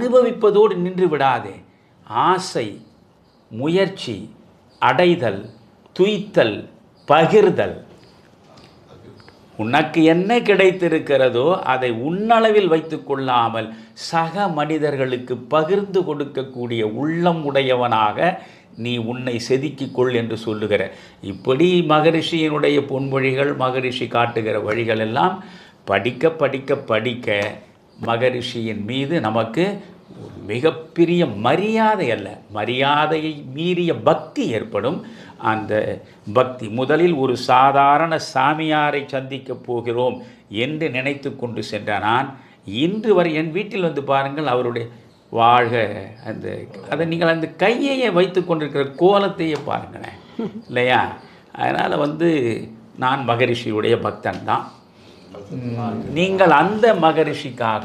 அனுபவிப்பதோடு நின்று விடாதே. ஆசை முயற்சி அடைதல் துய்த்தல் பகிர்தல். உனக்கு என்ன கிடைத்திருக்கிறதோ அதை உன்னளவில் வைத்துக் கொள்ளாமல் சக மனிதர்களுக்கு பகிர்ந்து கொடுக்கக்கூடிய உள்ளம் உடையவனாக நீ உன்னை செதுக்கிக் கொள் என்று சொல்லுகிற. இப்படி மகரிஷியினுடைய பொன்மொழிகள் மகரிஷி காட்டுகிற வழிகள் எல்லாம் படிக்க படிக்க படிக்க மகரிஷியின் மீது நமக்கு மிகப்பெரிய மரியாதை அல்ல. மரியாதையை மீறிய பக்தி ஏற்படும். அந்த பக்தி முதலில் ஒரு சாதாரண சாமியாரை சந்திக்கப் போகிறோம் என்று நினைத்து கொண்டு சென்ற நான் இன்று வரை என் வீட்டில் வந்து பாருங்கள் அவருடைய வாழ்க அந்த அதை நீங்கள் அந்த கையையே வைத்து கொண்டிருக்கிற கோலத்தையே பாருங்களேன். இல்லையா? அதனால் வந்து நான் மகரிஷியுடைய பக்தன் தான். நீங்கள் அந்த மகரிஷிக்காக